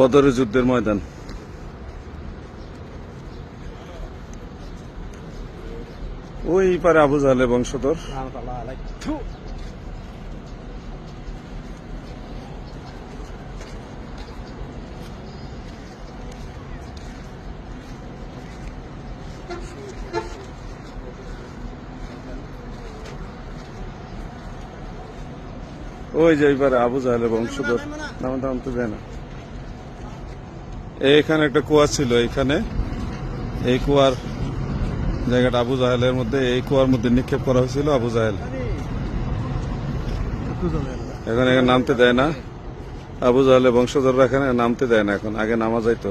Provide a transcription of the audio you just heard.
বদরের যুদ্ধের ময়দান। ওই পারে আবু জাহেলের বংশধর। ওই যে এইবারে আবু জাহেলের বংশধর। নাম দাম তো যায় না এইখানে একটা কুয়া ছিল, এইখানে। এই কুয়ার জায়গাটা আবু জাহেলের মধ্যে, এই কুয়ার মধ্যে নিক্ষেপ করা হয়েছিল আবু জাহেল। এখন এখানে নামতে দেয় না। আবু জাহেলের বংশধররা এখানে নামতে দেয় না, এখন আগে নামা যাইতো